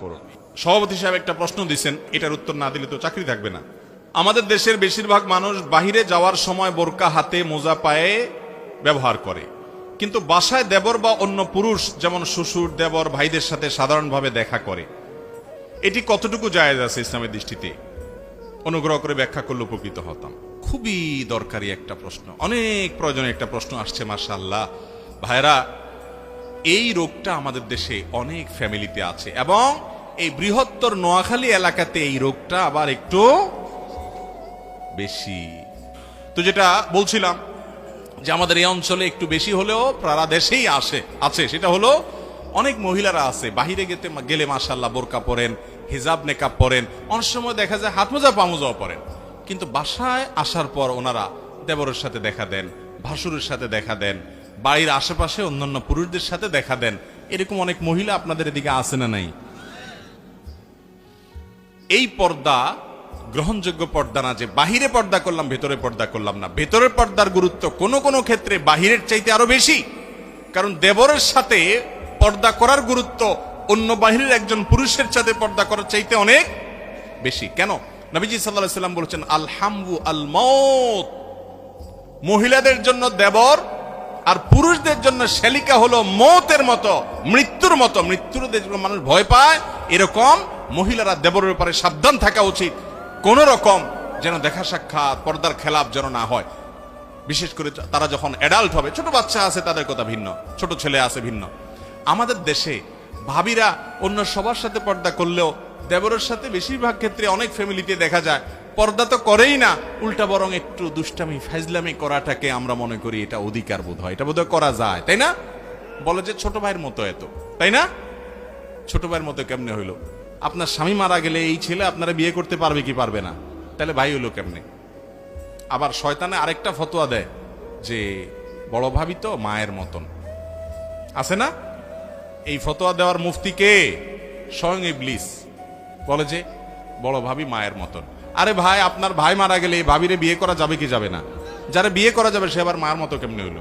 করুন সভাপতি সাহেব একটা প্রশ্ন দিচ্ছেন এটার উত্তর না দিলে তো চাকরি থাকবে না। আমাদের দেশের বেশিরভাগ মানুষ বাহিরে যাওয়ার সময় বোরকা হাতে মোজা পায়ে ব্যবহার করে। কিন্তু বাসায় দেবর বা অন্য পুরুষ, যেমন শ্বশুর, দেবর ভাইদের সাথে সাধারণভাবে দেখা করে। এটি কতটুকু জায়েজ আছে ইসলামের দৃষ্টিতে? অনুগ্রহ করে ব্যাখ্যা করলে উপকৃত হতাম। খুবই দরকারি একটা প্রশ্ন, অনেক প্রয়োজনীয় একটা প্রশ্ন আসছে মার্শাল্লাহ ভাইরা এই রোগটা আমাদের দেশে অনেক ফ্যামিলিতে আছে এবং এই বৃহত্তর নোয়াখালী এলাকাতে এই রোগটা আবার একটু বেশি। তো যেটা বলছিলাম যে আমাদের এই অঞ্চলে একটু বেশি হলেও সারা দেশেই আসে, আছে। সেটা হলো অনেক মহিলারা আছে, বাহিরে গেতে গেলে মাসাল্লাহ বোরকা পরেন, হিজাব নেকাব পরেন, অনেক সময় দেখা যায় হাত মোজা পামোজাও পরেন। কিন্তু বাসায় আসার পর ওনারা দেবরের সাথে দেখা দেন, ভাসুরের সাথে দেখা দেন, বাড়ির আশেপাশে অন্যান্য পুরুষদের সাথে দেখা দেন। এরকম অনেক মহিলা আপনাদের এদিকে আছে না নাই? এই পর্দা গ্রহণযোগ্য পর্দা না যে বাহিরে পর্দা করলাম, ভেতরে পর্দা করলাম না। ভেতরের পর্দার গুরুত্ব কোনো কোনো ক্ষেত্রে বাহিরের চাইতে আরও বেশি। কারণ দেবরের সাথে পর্দা করার গুরুত্ব অন্য বাহিরের একজন পুরুষের সাথে পর্দা করার চাইতে অনেক বেশি। কেন? নবীজি সাল্লাহ সাল্লাম বলেছেন আলহামু আল মত মহিলাদের জন্য দেবর আর পুরুষদের জন্য শ্যালিকা হলো মতের মতো, মৃত্যুর মতো। মৃত্যুর মানুষ ভয় পায় এরকম মহিলারা দেবরের ব্যাপারে সাবধান থাকা উচিত। কোন রকম যেন দেখা সাক্ষাৎ, পর্দার খেলাপ যেন না হয়। বিশেষ করে তারা যখন অ্যাডাল্ট হবে, ছোট বাচ্চা আছে, তাদের কথা ভিন্ন। ছোট ছেলে আছে, ভিন্ন। আমাদের দেশে ভাবিরা অন্য সবার সাথে পর্দা করলেও দেবরের সাথে বেশিরভাগ ক্ষেত্রে অনেক ফ্যামিলিতে দেখা যায়, পর্দা তো করেই না। উল্টা বরং একটু দুষ্টামি ফাইজলামি করাটাকে আমরা মনে করি এটা অধিকার বোধ হয় এটা বোধ করা যায়, তাই না? বলে যে ছোট ভাইয়ের মতো এত, তাই না? ছোট ভাইয়ের মতো কেমনে হইল? আপনার স্বামী মারা গেলে এই ছেলে আপনারা বিয়ে করতে পারবে কি পারবে না? তাহলে ভাই হইল কেমনে? আবার শয়তানে আরেকটা ফতোয়া দেয় যে, বড় ভাবি তো মায়ের মতন। আছে না? এই ফতোয়া দেওয়ার মুফতি কে? স্বয়ং ইবলিস। বলে যে, বড় ভাবি মায়ের মতন। আরে ভাই, আপনার ভাই মারা গেলে এই ভাবিরে বিয়ে করা যাবে কি যাবে না? যারা বিয়ে করা যাবে সে আবার মায়ের মতো কেমনে হইল?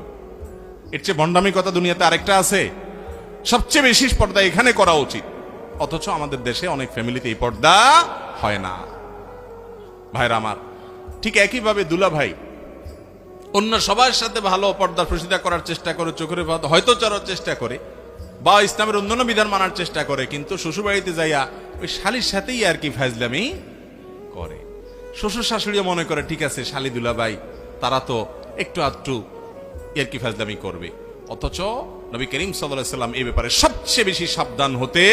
এর চেয়ে ভণ্ডামি কথা দুনিয়াতে আরেকটা আছে। সবচেয়ে বেশি পর্দা এখানে করা উচিত। অথচ আমাদের দেশে অনেক ফ্যামিলিতে এই পর্দা হয় না। ভাইরা আমার, ঠিক একইভাবে দুলা ভাই অন্য সবার সাথে ভালো পর্দা প্রসিদ্ধা করার চেষ্টা করে, চোখের পথ হয়তো চড়ার চেষ্টা করে, বা ইসলামের অন্যান্য বিধান মানার চেষ্টা করে, কিন্তু শ্বশুরবাড়িতে যাইয়া ওই শালির সাথেই আর কি ফাজলামি করে। শ্বশুর শাশুড়িও মনে করে, ঠিক আছে, শালি দুলা ভাই তারা তো একটু আধটু ইয়ার কি ফাজলামি করবে। অথচ নবী করিম সাল্লাম এই ব্যাপারে সবচেয়ে বেশি সাবধান হতে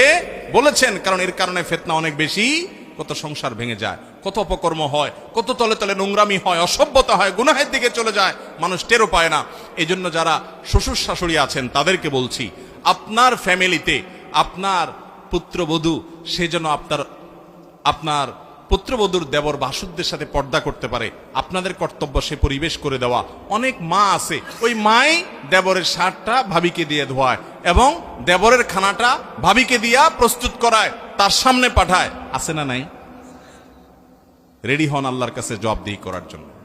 বলেছেন, কারণ এর কারণে ফেতনা অনেক বেশি, কত সংসার ভেঙে যায়, কত অপকর্ম হয়, কত তলে তলে নোংরামি হয়, অসভ্যতা হয়, গুনাহের দিকে চলে যায়, মানুষ টেরও পায় না। এই জন্য যারা শ্বশুর শাশুড়ি আছেন, তাদেরকে বলছি, আপনার ফ্যামিলিতে আপনার পুত্রবধূ, সে যেন আপনার আপনার পুত্রবধূর দেবর বাসুদের সাথে পর্দা করতে পারে। আপনাদের কর্তব্য সে পরিবেশ করে দেওয়া। অনেক মা আছে। ওই মাই দেবরের শার্টটা ভাবিকে দিয়ে ধোয়ায় এবং দেবরের খানাটা ভাবিকে দিয়া প্রস্তুত করায়, তার সামনে পাঠায়। আছে না নাই? রেডি হন আল্লাহর কাছে জবাবদিহি করার জন্য।